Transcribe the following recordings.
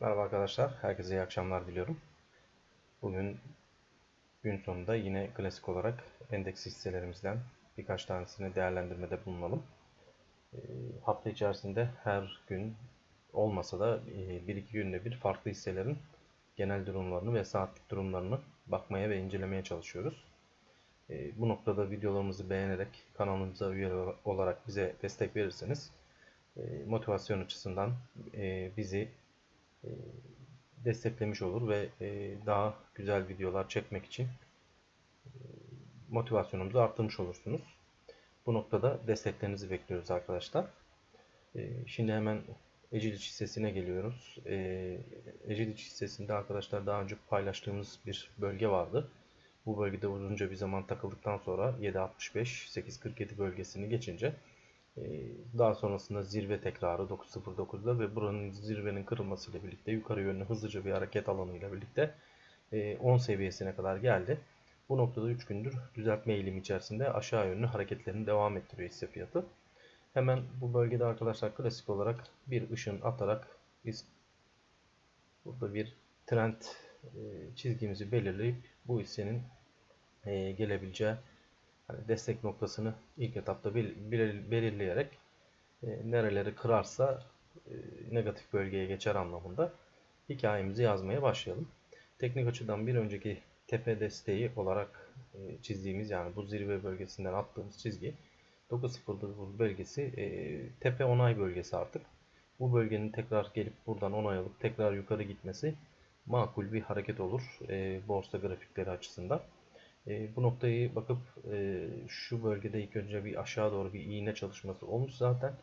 Merhaba arkadaşlar, herkese iyi akşamlar diliyorum. Bugün gün sonunda yine klasik olarak endeks hisselerimizden birkaç tanesini değerlendirmede bulunalım. E, hafta içerisinde her gün olmasa da e, bir iki günde bir farklı hisselerin genel durumlarını ve saatlik durumlarını bakmaya ve incelemeye çalışıyoruz. E, bu noktada videolarımızı beğenerek kanalımıza üye olarak bize destek verirseniz e, motivasyon açısından e, bizi desteklemiş olur ve e, daha güzel videolar çekmek için e, motivasyonumuzu arttırmış olursunuz. Bu noktada desteklerinizi bekliyoruz arkadaşlar. Şimdi hemen Eciliç hissesine geliyoruz. Eciliç hissesinde arkadaşlar daha önce paylaştığımız bir bölge vardı. Bu bölgede uzunca bir zaman takıldıktan sonra 7.65-8.47 bölgesini geçince daha sonrasında zirve tekrarı 9.09'da ve buranın zirvenin kırılmasıyla birlikte yukarı yönlü hızlıca bir hareket alanıyla birlikte 10 e, seviyesine kadar geldi. Bu noktada 3 gündür düzeltme eğilimi içerisinde aşağı yönlü hareketlerini devam ettiriyor hisse fiyatı. Hemen bu bölgede arkadaşlar klasik olarak bir ışın atarak biz burada bir trend e, çizgimizi belirleyip bu hissenin e, gelebileceği hani destek noktasını ilk etapta belirleyerek e, nereleri kırarsa e, negatif bölgeye geçer anlamında hikayemizi yazmaya başlayalım. Teknik açıdan bir önceki tepe desteği olarak e, çizdiğimiz yani bu zirve bölgesinden attığımız çizgi 9.09 bölgesi e, tepe onay bölgesi artık. Bu bölgenin tekrar gelip buradan onay alıp tekrar yukarı gitmesi makul bir hareket olur e, borsa grafikleri açısından. E, bu noktayı bakıp e, şu bölgede ilk önce bir aşağı doğru bir iğne çalışması olmuş zaten.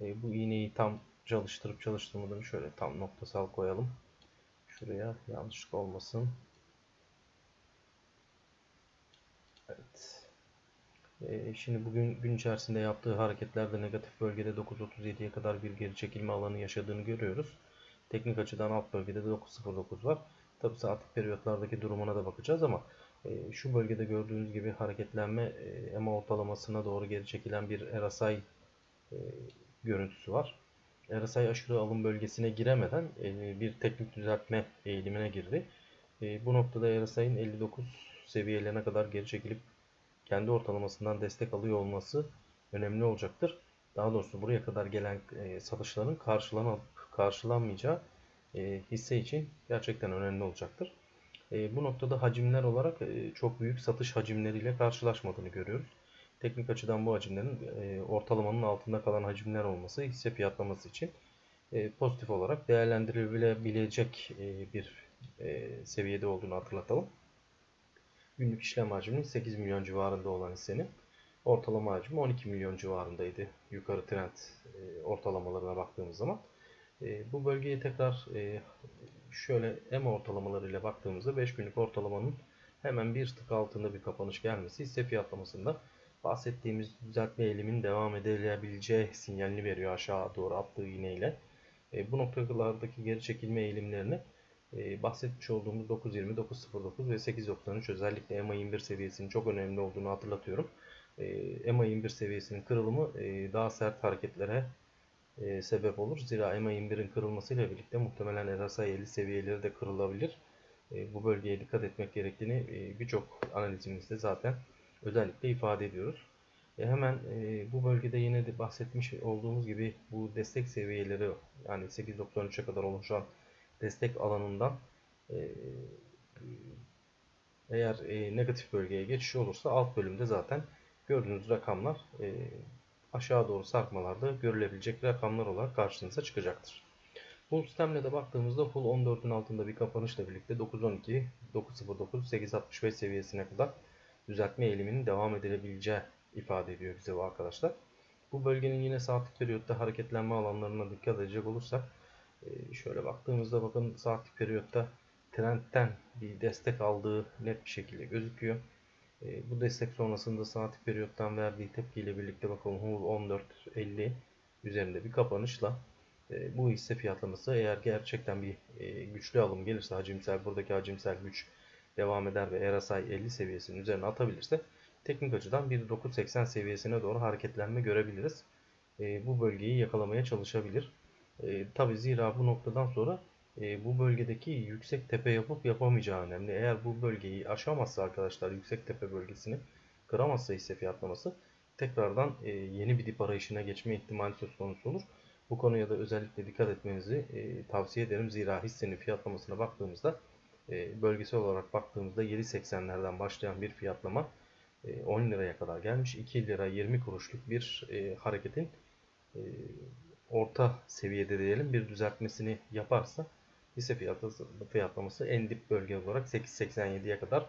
E, bu iğneyi tam çalıştırıp çalıştırmadığını şöyle tam noktasal koyalım. Şuraya yanlışlık olmasın. Evet. E, şimdi bugün gün içerisinde yaptığı hareketlerde negatif bölgede 9.37'ye kadar bir geri çekilme alanı yaşadığını görüyoruz. Teknik açıdan alt bölgede de 9.09 var. Tabi saatlik periyotlardaki durumuna da bakacağız ama şu bölgede gördüğünüz gibi hareketlenme EMA ortalamasına doğru geri çekilen bir RSI e, görüntüsü var. RSI aşırı alım bölgesine giremeden e, bir teknik düzeltme eğilimine girdi. E, bu noktada RSI'nin 59 seviyelerine kadar geri çekilip kendi ortalamasından destek alıyor olması önemli olacaktır. Daha doğrusu buraya kadar gelen satışların karşılanıp karşılanmayacağı hisse için gerçekten önemli olacaktır. E, bu noktada hacimler olarak e, çok büyük satış hacimleriyle karşılaşmadığını görüyoruz. Teknik açıdan bu hacimlerin e, ortalamanın altında kalan hacimler olması hisse fiyatlaması için e, pozitif olarak değerlendirilebilecek e, bir e, seviyede olduğunu hatırlatalım. Günlük işlem hacmi 8 milyon civarında olan hissenin ortalama hacmi 12 milyon civarındaydı. Yukarı trend e, ortalamalarına baktığımız zaman. E, bu bölgeye tekrar e, şöyle EMA ortalamalarıyla baktığımızda 5 günlük ortalamanın hemen bir tık altında bir kapanış gelmesi hisse fiyatlamasında bahsettiğimiz düzeltme eğiliminin devam edilebileceği sinyalini veriyor aşağı doğru attığı iğneyle. E, bu noktalardaki geri çekilme eğilimlerini e, bahsetmiş olduğumuz 9.20, 9.09 ve 8.93 özellikle EMA 21 seviyesinin çok önemli olduğunu hatırlatıyorum. E, EMA 21 seviyesinin kırılımı e, daha sert hareketlere e, sebep olur. Zira EMA 21'in kırılmasıyla birlikte muhtemelen RSI 50 seviyeleri de kırılabilir. E, bu bölgeye dikkat etmek gerektiğini e, birçok analizimizde zaten özellikle ifade ediyoruz. E, hemen e, bu bölgede yine de bahsetmiş olduğumuz gibi bu destek seviyeleri yani 8.93'e kadar oluşan destek alanından e, eğer e, negatif bölgeye geçiş olursa alt bölümde zaten gördüğünüz rakamlar e, aşağı doğru sarkmalarda görülebilecek rakamlar olarak karşınıza çıkacaktır. Bull sistemle de baktığımızda Hull 14'ün altında bir kapanışla birlikte 9.12, 9.09, 8.65 seviyesine kadar düzeltme eğiliminin devam edilebileceği ifade ediyor bize bu arkadaşlar. Bu bölgenin yine saatlik periyotta hareketlenme alanlarına dikkat edecek olursak e, şöyle baktığımızda bakın saatlik periyotta trendten bir destek aldığı net bir şekilde gözüküyor. E, bu destek sonrasında saatlik periyottan verdiği tepkiyle birlikte bakalım Hull 14.50 üzerinde bir kapanışla e, bu hisse fiyatlaması eğer gerçekten bir e, güçlü alım gelirse hacimsel buradaki hacimsel güç devam eder ve RSI 50 seviyesinin üzerine atabilirse teknik açıdan 1.980 seviyesine doğru hareketlenme görebiliriz. E, bu bölgeyi yakalamaya çalışabilir. E, Tabi zira bu noktadan sonra e, bu bölgedeki yüksek tepe yapıp yapamayacağı önemli. Eğer bu bölgeyi aşamazsa arkadaşlar yüksek tepe bölgesini kıramazsa hisse fiyatlaması tekrardan e, yeni bir dip arayışına geçme ihtimali söz konusu olur. Bu konuya da özellikle dikkat etmenizi e, tavsiye ederim. Zira hissenin fiyatlamasına baktığımızda e, bölgesel olarak baktığımızda 7.80'lerden başlayan bir fiyatlama e, 10 liraya kadar gelmiş. 2 lira 20 kuruşluk bir e, hareketin e, orta seviyede diyelim bir düzeltmesini yaparsa hisse fiyatlaması, fiyatlaması en dip bölge olarak 8.87'ye kadar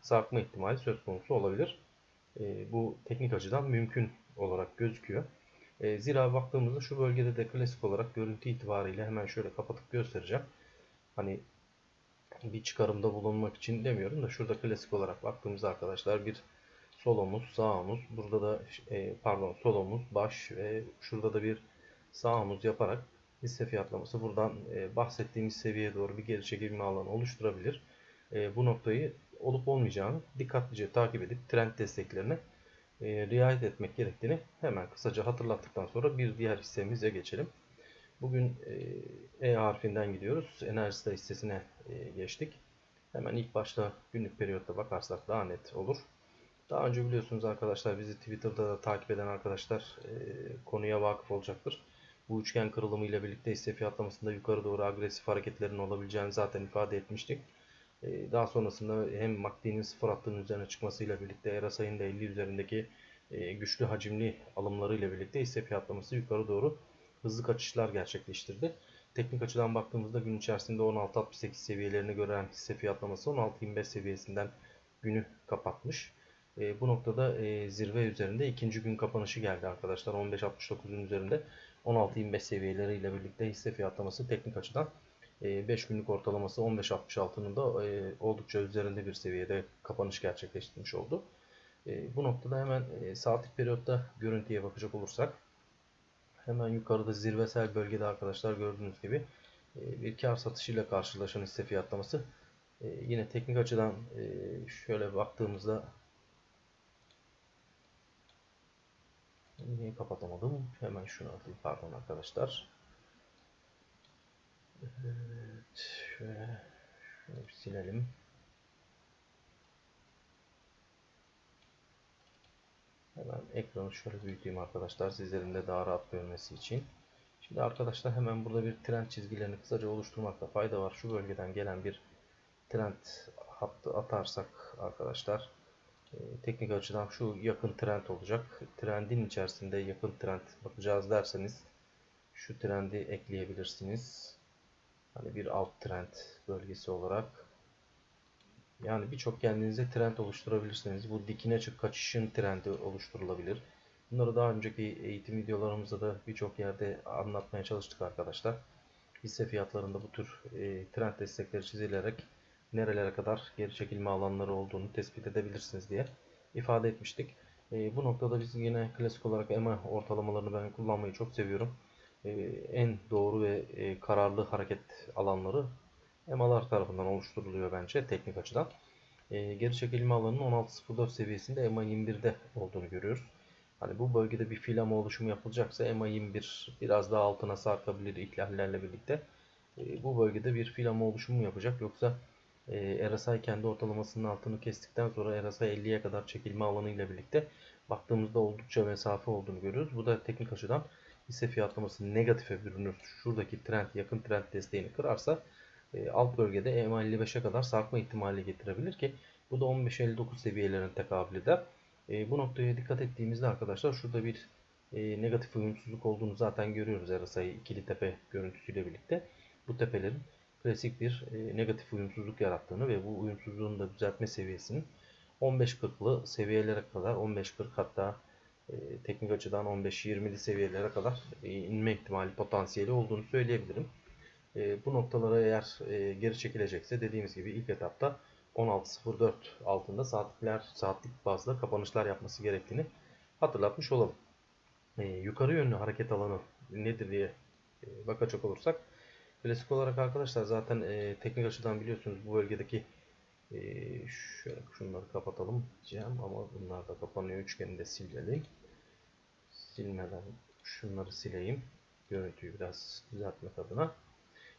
sarkma ihtimali söz konusu olabilir. E, bu teknik açıdan mümkün olarak gözüküyor. E, zira baktığımızda şu bölgede de klasik olarak görüntü itibariyle hemen şöyle kapatıp göstereceğim. Hani bir çıkarımda bulunmak için demiyorum da şurada klasik olarak baktığımızda arkadaşlar bir sol omuz, sağ omuz, burada da e, pardon sol omuz, baş ve şurada da bir sağ omuz yaparak hisse fiyatlaması buradan e, bahsettiğimiz seviyeye doğru bir geri çekilme alanı oluşturabilir. E, bu noktayı olup olmayacağını dikkatlice takip edip trend desteklerine e, riayet etmek gerektiğini hemen kısaca hatırlattıktan sonra bir diğer hissemize geçelim. Bugün e, e harfinden gidiyoruz. Enerjista hissesine e, geçtik. Hemen ilk başta günlük periyotta bakarsak daha net olur. Daha önce biliyorsunuz arkadaşlar bizi Twitter'da da takip eden arkadaşlar e, konuya vakıf olacaktır. Bu üçgen kırılımı ile birlikte hisse fiyatlamasında yukarı doğru agresif hareketlerin olabileceğini zaten ifade etmiştik. E, daha sonrasında hem MACD'nin sıfır hattının üzerine çıkmasıyla birlikte RSI'nin de 50 üzerindeki e, güçlü hacimli alımları ile birlikte hisse fiyatlaması yukarı doğru hızlı kaçışlar gerçekleştirdi. Teknik açıdan baktığımızda gün içerisinde 16.68 seviyelerini gören hisse fiyatlaması 16.25 seviyesinden günü kapatmış. E, bu noktada e, zirve üzerinde ikinci gün kapanışı geldi arkadaşlar. 15.69'un üzerinde 16.25 seviyeleriyle birlikte hisse fiyatlaması teknik açıdan 5 e, günlük ortalaması 15.66'nın da e, oldukça üzerinde bir seviyede kapanış gerçekleştirmiş oldu. E, bu noktada hemen saatlik periyotta görüntüye bakacak olursak Hemen yukarıda zirvesel bölgede arkadaşlar gördüğünüz gibi bir kar satışıyla karşılaşan hisse fiyatlaması. Yine teknik açıdan şöyle baktığımızda Niye kapatamadım? Hemen şunu atayım. Pardon arkadaşlar. Evet. Şöyle, şöyle bir silelim. Hemen ekranı şöyle büyüteyim arkadaşlar sizlerin de daha rahat görmesi için. Şimdi arkadaşlar hemen burada bir trend çizgilerini kısaca oluşturmakta fayda var. Şu bölgeden gelen bir trend hattı atarsak arkadaşlar teknik açıdan şu yakın trend olacak. Trendin içerisinde yakın trend bakacağız derseniz şu trendi ekleyebilirsiniz. Hani bir alt trend bölgesi olarak yani birçok kendinize trend oluşturabilirsiniz. Bu dikine çık kaçışın trendi oluşturulabilir. Bunları daha önceki eğitim videolarımızda da birçok yerde anlatmaya çalıştık arkadaşlar. Hisse fiyatlarında bu tür e, trend destekleri çizilerek nerelere kadar geri çekilme alanları olduğunu tespit edebilirsiniz diye ifade etmiştik. E, bu noktada biz yine klasik olarak EMA ortalamalarını ben kullanmayı çok seviyorum. E, en doğru ve e, kararlı hareket alanları EMA'lar tarafından oluşturuluyor bence teknik açıdan. E, geri çekilme alanının 16.04 seviyesinde EMA 21'de olduğunu görüyoruz. Hani bu bölgede bir filama oluşumu yapılacaksa EMA 21 biraz daha altına sarkabilir ihlallerle birlikte. E, bu bölgede bir filama oluşumu yapacak. Yoksa e, kendi ortalamasının altını kestikten sonra RSI 50'ye kadar çekilme alanı ile birlikte baktığımızda oldukça mesafe olduğunu görüyoruz. Bu da teknik açıdan hisse fiyatlaması negatife bürünür. Şuradaki trend yakın trend desteğini kırarsa e, alt bölgede EMA 55'e kadar sarkma ihtimali getirebilir ki bu da 15-59 seviyelerine tekabül eder. E, bu noktaya dikkat ettiğimizde arkadaşlar şurada bir e, negatif uyumsuzluk olduğunu zaten görüyoruz RSI ikili tepe görüntüsüyle birlikte. Bu tepelerin klasik bir e, negatif uyumsuzluk yarattığını ve bu uyumsuzluğun da düzeltme seviyesinin 15-40'lı seviyelere kadar 15-40 hatta e, teknik açıdan 15-20'li seviyelere kadar e, inme ihtimali potansiyeli olduğunu söyleyebilirim. E, bu noktalara eğer e, geri çekilecekse dediğimiz gibi ilk etapta 16.04 altında saatlikler saatlik bazda kapanışlar yapması gerektiğini hatırlatmış olalım. E, yukarı yönlü hareket alanı nedir diye e, bakacak olursak klasik olarak arkadaşlar zaten e, teknik açıdan biliyorsunuz bu bölgedeki e, şöyle şunları kapatalım diyeceğim ama bunlar da kapanıyor. Üçgeni de silelim. Silmeden şunları sileyim. Görüntüyü biraz düzeltmek adına.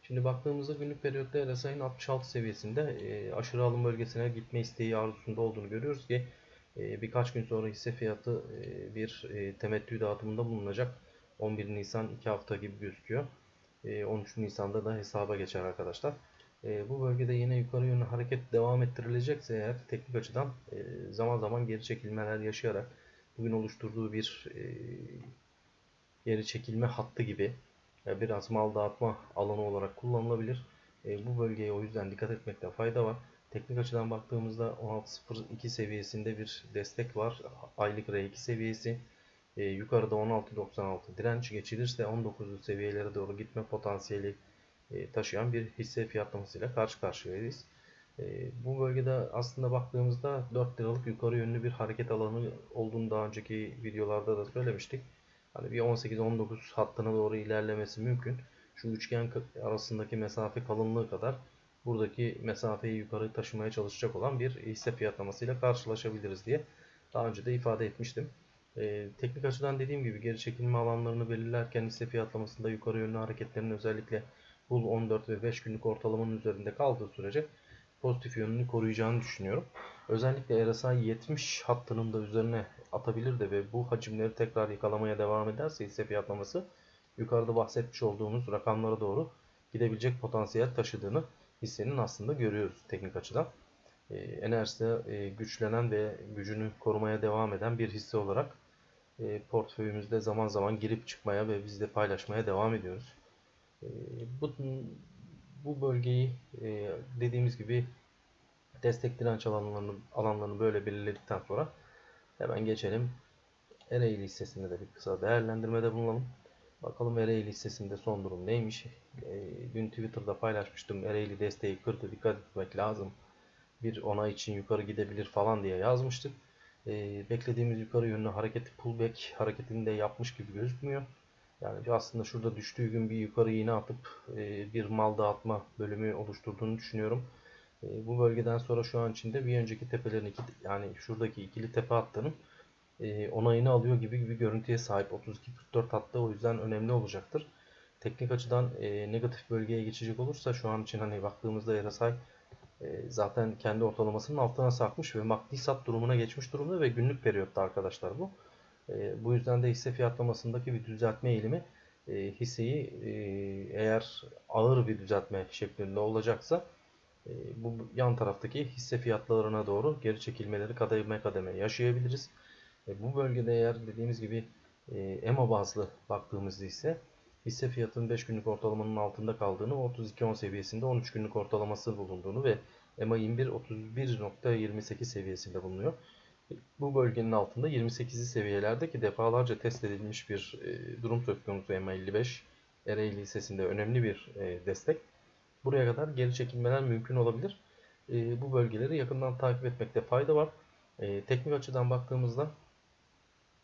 Şimdi baktığımızda günlük periyotta RSI'nin 66 seviyesinde e, aşırı alım bölgesine gitme isteği arzusunda olduğunu görüyoruz ki e, birkaç gün sonra hisse fiyatı e, bir e, temettü dağıtımında bulunacak. 11 Nisan 2 hafta gibi gözüküyor. E, 13 Nisan'da da hesaba geçer arkadaşlar. E, bu bölgede yine yukarı yönlü hareket devam ettirilecekse eğer teknik açıdan e, zaman zaman geri çekilmeler yaşayarak bugün oluşturduğu bir e, geri çekilme hattı gibi e, biraz mal dağıtma alanı olarak kullanılabilir. E, bu bölgeye o yüzden dikkat etmekte fayda var. Teknik açıdan baktığımızda 16.02 seviyesinde bir destek var. Aylık R2 seviyesi. E, yukarıda 16.96 direnç geçilirse 19'lu seviyelere doğru gitme potansiyeli e, taşıyan bir hisse fiyatlamasıyla karşı karşıyayız. E, bu bölgede aslında baktığımızda 4 liralık yukarı yönlü bir hareket alanı olduğunu daha önceki videolarda da söylemiştik. Hani bir 18-19 hattına doğru ilerlemesi mümkün. Şu üçgen arasındaki mesafe kalınlığı kadar buradaki mesafeyi yukarı taşımaya çalışacak olan bir hisse fiyatlamasıyla karşılaşabiliriz diye daha önce de ifade etmiştim. Ee, teknik açıdan dediğim gibi geri çekilme alanlarını belirlerken hisse fiyatlamasında yukarı yönlü hareketlerin özellikle Bull 14 ve 5 günlük ortalamanın üzerinde kaldığı sürece pozitif yönünü koruyacağını düşünüyorum. Özellikle RSI 70 hattının da üzerine atabilir de ve bu hacimleri tekrar yakalamaya devam ederse hisse fiyatlaması yukarıda bahsetmiş olduğumuz rakamlara doğru gidebilecek potansiyel taşıdığını hissenin aslında görüyoruz teknik açıdan. E, enerjisi e, güçlenen ve gücünü korumaya devam eden bir hisse olarak e, portföyümüzde zaman zaman girip çıkmaya ve biz de paylaşmaya devam ediyoruz. E, bu, bu bölgeyi e, dediğimiz gibi destek direnç alanlarını, alanlarını böyle belirledikten sonra hemen geçelim. Ereğli hissesinde de bir kısa değerlendirmede bulunalım. Bakalım Ereğli hissesinde son durum neymiş? E, dün Twitter'da paylaşmıştım. Ereğli desteği kırdı dikkat etmek lazım. Bir onay için yukarı gidebilir falan diye yazmıştık. E, beklediğimiz yukarı yönlü hareketi pullback hareketini de yapmış gibi gözükmüyor. Yani aslında şurada düştüğü gün bir yukarı iğne atıp e, bir mal dağıtma bölümü oluşturduğunu düşünüyorum. E, bu bölgeden sonra şu an içinde bir önceki tepelerin iki, yani şuradaki ikili tepe hattının e, onayını alıyor gibi bir görüntüye sahip 32-44 hattı o yüzden önemli olacaktır. Teknik açıdan e, negatif bölgeye geçecek olursa şu an için hani baktığımızda RSI zaten kendi ortalamasının altına sarkmış ve makdi sat durumuna geçmiş durumda ve günlük periyotta arkadaşlar bu. E, bu yüzden de hisse fiyatlamasındaki bir düzeltme eğilimi e, hisseyi e, eğer ağır bir düzeltme şeklinde olacaksa e, bu yan taraftaki hisse fiyatlarına doğru geri çekilmeleri kademe kademe yaşayabiliriz. Bu bölgede eğer dediğimiz gibi EMA bazlı baktığımızda ise hisse fiyatının 5 günlük ortalamanın altında kaldığını 32.10 seviyesinde 13 günlük ortalaması bulunduğunu ve EMA 21 31.28 seviyesinde bulunuyor. Bu bölgenin altında 28'li seviyelerde ki defalarca test edilmiş bir e, durum söz konusu EMA 55 Ereğli hissesinde önemli bir e, destek. Buraya kadar geri çekilmeler mümkün olabilir. E, bu bölgeleri yakından takip etmekte fayda var. E, teknik açıdan baktığımızda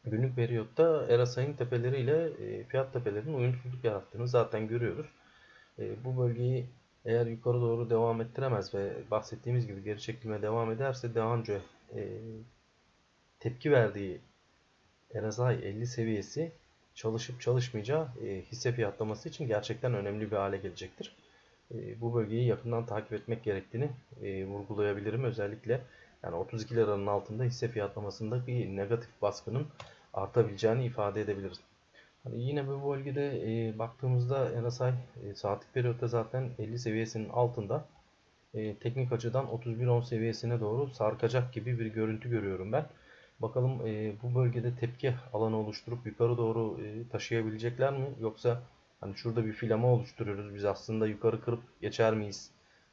günlük periyotta RSI'nin tepeleriyle e, fiyat tepelerinin uyumsuzluk yarattığını zaten görüyoruz. E, bu bölgeyi eğer yukarı doğru devam ettiremez ve bahsettiğimiz gibi geri çekilme devam ederse daha önce tepki verdiği RSI 50 seviyesi çalışıp çalışmayacağı e, hisse fiyatlaması için gerçekten önemli bir hale gelecektir. Bu bölgeyi yakından takip etmek gerektiğini vurgulayabilirim. Özellikle yani 32 liranın altında hisse fiyatlamasındaki negatif baskının artabileceğini ifade edebiliriz. Hani yine bu bölgede e, baktığımızda RSI e, saatlik periyotta zaten 50 seviyesinin altında e, teknik açıdan 31.10 seviyesine doğru sarkacak gibi bir görüntü görüyorum ben. Bakalım e, bu bölgede tepki alanı oluşturup yukarı doğru e, taşıyabilecekler mi? Yoksa hani şurada bir filama oluşturuyoruz biz aslında yukarı kırıp geçer miyiz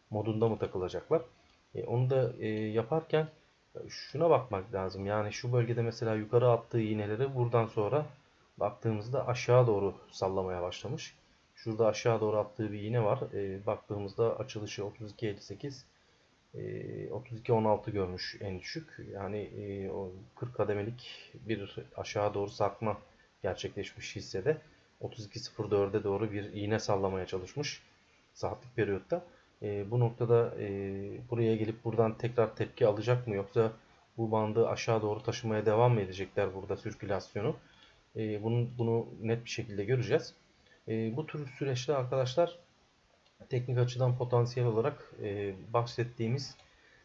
modunda mı takılacaklar? E, onu da e, yaparken şuna bakmak lazım. Yani şu bölgede mesela yukarı attığı iğneleri buradan sonra baktığımızda aşağı doğru sallamaya başlamış. Şurada aşağı doğru attığı bir iğne var. E, baktığımızda açılışı 32.58 e, 32.16 görmüş en düşük. Yani e, o 40 kademelik bir aşağı doğru sarkma gerçekleşmiş hissede. 32.04'e doğru bir iğne sallamaya çalışmış saatlik periyotta. E, bu noktada e, buraya gelip buradan tekrar tepki alacak mı yoksa bu bandı aşağı doğru taşımaya devam mı edecekler burada sirkülasyonu? E, bunu, bunu net bir şekilde göreceğiz. E, bu tür süreçte arkadaşlar teknik açıdan potansiyel olarak e, bahsettiğimiz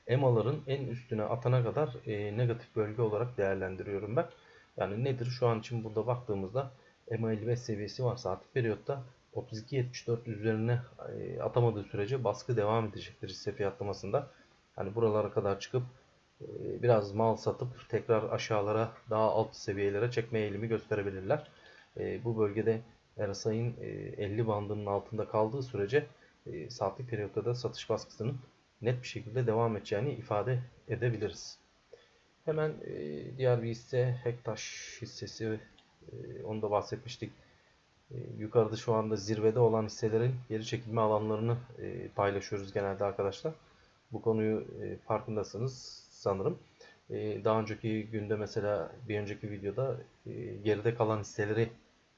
EMA'ların en üstüne atana kadar e, negatif bölge olarak değerlendiriyorum ben. Yani nedir? Şu an için burada baktığımızda EMA 55 seviyesi var saatlik periyotta. 32.74 üzerine e, atamadığı sürece baskı devam edecektir hisse fiyatlamasında. Hani buralara kadar çıkıp e, biraz mal satıp tekrar aşağılara daha alt seviyelere çekme eğilimi gösterebilirler. E, bu bölgede RSI'nin e, 50 bandının altında kaldığı sürece saatlik periyotta da satış baskısının net bir şekilde devam edeceğini ifade edebiliriz. Hemen diğer bir hisse Hektaş hissesi onu da bahsetmiştik. E, yukarıda şu anda zirvede olan hisselerin geri çekilme alanlarını e, paylaşıyoruz genelde arkadaşlar. Bu konuyu e, farkındasınız sanırım. E, daha önceki günde mesela bir önceki videoda geride kalan hisseleri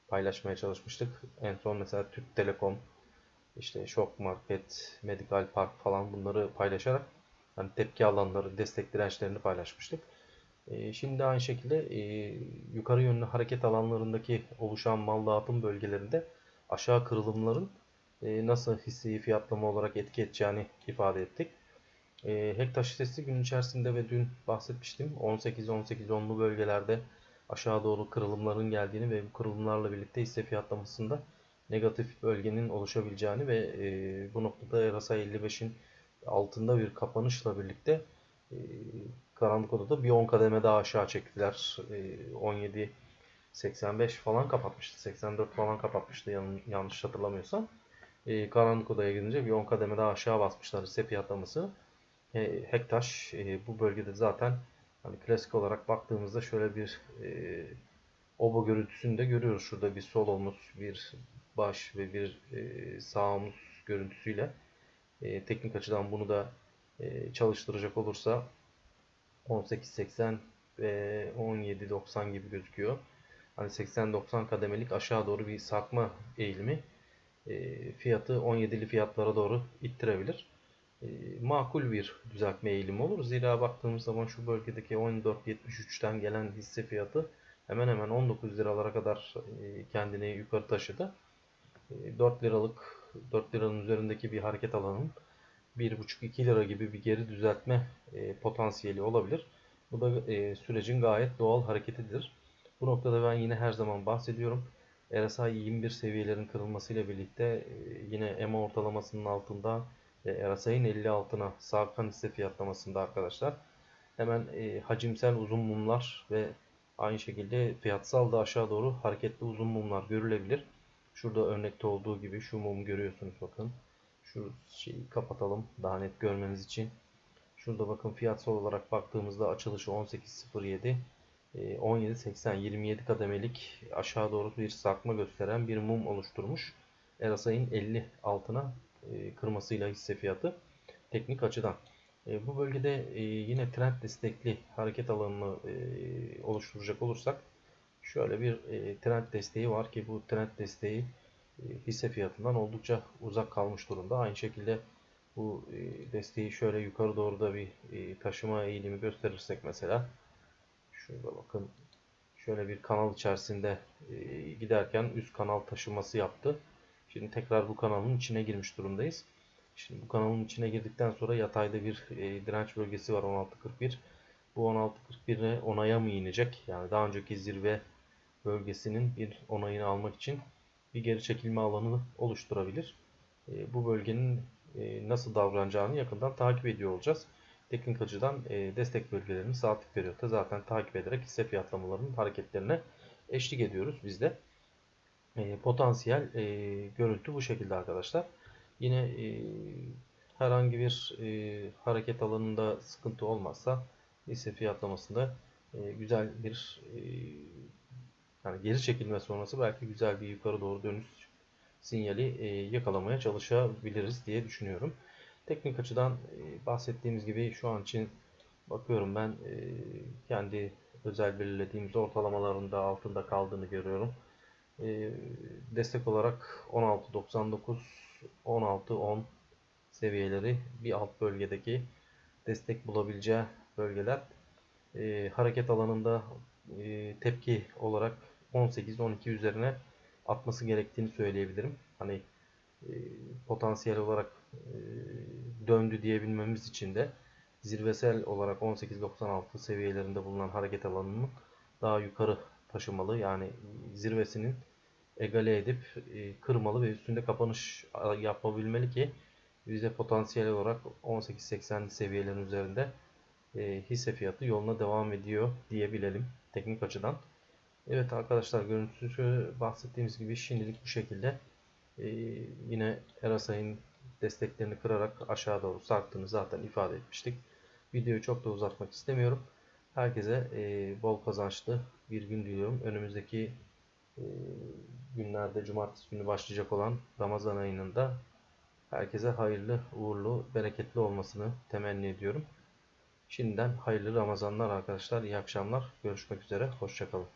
paylaşmaya çalışmıştık. En son mesela Türk Telekom, işte Shock Market, Medical Park falan bunları paylaşarak hani tepki alanları, destek dirençlerini paylaşmıştık. E, şimdi aynı şekilde e, yukarı yönlü hareket alanlarındaki oluşan mal dağıtım bölgelerinde aşağı kırılımların e, nasıl hisseyi fiyatlama olarak etki edeceğini ifade ettik. E, hissesi gün içerisinde ve dün bahsetmiştim 18-18-10'lu bölgelerde aşağı doğru kırılımların geldiğini ve bu kırılımlarla birlikte hisse fiyatlamasında negatif bölgenin oluşabileceğini ve e, bu noktada RSI 55'in altında bir kapanışla birlikte karanlık odada bir 10 kademe daha aşağı çektiler. E, 17 85 falan kapatmıştı. 84 falan kapatmıştı yan, yanlış hatırlamıyorsam. E, karanlık odaya gidince bir 10 kademe daha aşağı basmışlar hisse fiyatlaması. E, Hektaş e, bu bölgede zaten hani klasik olarak baktığımızda şöyle bir e, oba görüntüsünü de görüyoruz. Şurada bir sol omuz, bir baş ve bir e, sağ omuz görüntüsüyle e, teknik açıdan bunu da e, çalıştıracak olursa 18.80 ve 17.90 gibi gözüküyor. Hani 80-90 kademelik aşağı doğru bir sarkma eğilimi e, fiyatı 17'li fiyatlara doğru ittirebilir. E, makul bir düzeltme eğilimi olur. Zira baktığımız zaman şu bölgedeki 14.73'ten gelen hisse fiyatı hemen hemen 19 liralara kadar e, kendini yukarı taşıdı. 4 liralık 4 liranın üzerindeki bir hareket alanının 1,5-2 lira gibi bir geri düzeltme e, potansiyeli olabilir. Bu da e, sürecin gayet doğal hareketidir. Bu noktada ben yine her zaman bahsediyorum. RSI 21 seviyelerin kırılmasıyla birlikte e, yine EMA ortalamasının altında ve RSI'nin 50 altına sarkan hisse fiyatlamasında arkadaşlar hemen e, hacimsel uzun mumlar ve aynı şekilde fiyatsal da aşağı doğru hareketli uzun mumlar görülebilir. Şurada örnekte olduğu gibi şu mumu görüyorsunuz bakın. Şu şeyi kapatalım daha net görmeniz için. Şurada bakın fiyatsal olarak baktığımızda açılışı 18.07 17.80 27 kademelik aşağı doğru bir sarkma gösteren bir mum oluşturmuş. RSI'nin 50 altına e, kırmasıyla hisse fiyatı teknik açıdan. E, bu bölgede e, yine trend destekli hareket alanını oluşturacak olursak şöyle bir trend desteği var ki bu trend desteği hisse fiyatından oldukça uzak kalmış durumda. Aynı şekilde bu desteği şöyle yukarı doğru da bir taşıma eğilimi gösterirsek mesela şurada bakın şöyle bir kanal içerisinde giderken üst kanal taşıması yaptı. Şimdi tekrar bu kanalın içine girmiş durumdayız. Şimdi bu kanalın içine girdikten sonra yatayda bir e, direnç bölgesi var 16.41. Bu 16.41'e onaya mı inecek? Yani daha önceki zirve bölgesinin bir onayını almak için bir geri çekilme alanı oluşturabilir. E, bu bölgenin e, nasıl davranacağını yakından takip ediyor olacağız. Teknik açıdan e, destek bölgelerini saatlik periyotta zaten takip ederek hisse fiyatlamalarının hareketlerine eşlik ediyoruz biz de e, potansiyel e, görüntü bu şekilde arkadaşlar. Yine e, herhangi bir e, hareket alanında sıkıntı olmazsa hisse fiyatlamasında e, güzel bir e, yani geri çekilme sonrası belki güzel bir yukarı doğru dönüş sinyali e, yakalamaya çalışabiliriz diye düşünüyorum. Teknik açıdan e, bahsettiğimiz gibi şu an için bakıyorum ben e, kendi özel belirlediğimiz ortalamalarında altında kaldığını görüyorum. Destek olarak 16.99 16.10 seviyeleri bir alt bölgedeki destek bulabileceği bölgeler. Hareket alanında tepki olarak 18-12 üzerine atması gerektiğini söyleyebilirim. Hani e, potansiyel olarak e, döndü diyebilmemiz için de zirvesel olarak 18.96 seviyelerinde bulunan hareket alanının daha yukarı taşımalı. Yani zirvesinin egale edip e, kırmalı ve üstünde kapanış yapabilmeli ki bize potansiyel olarak 18.80 seviyelerin üzerinde e, hisse fiyatı yoluna devam ediyor diyebilelim teknik açıdan. Evet arkadaşlar görüntüsü bahsettiğimiz gibi şimdilik bu şekilde. E, yine Erasay'ın desteklerini kırarak aşağı doğru sarktığını zaten ifade etmiştik. Videoyu çok da uzatmak istemiyorum. Herkese e, bol kazançlı bir gün diliyorum. Önümüzdeki e, günlerde cumartesi günü başlayacak olan Ramazan ayının da herkese hayırlı, uğurlu, bereketli olmasını temenni ediyorum. Şimdiden hayırlı Ramazanlar arkadaşlar. İyi akşamlar. Görüşmek üzere. Hoşçakalın.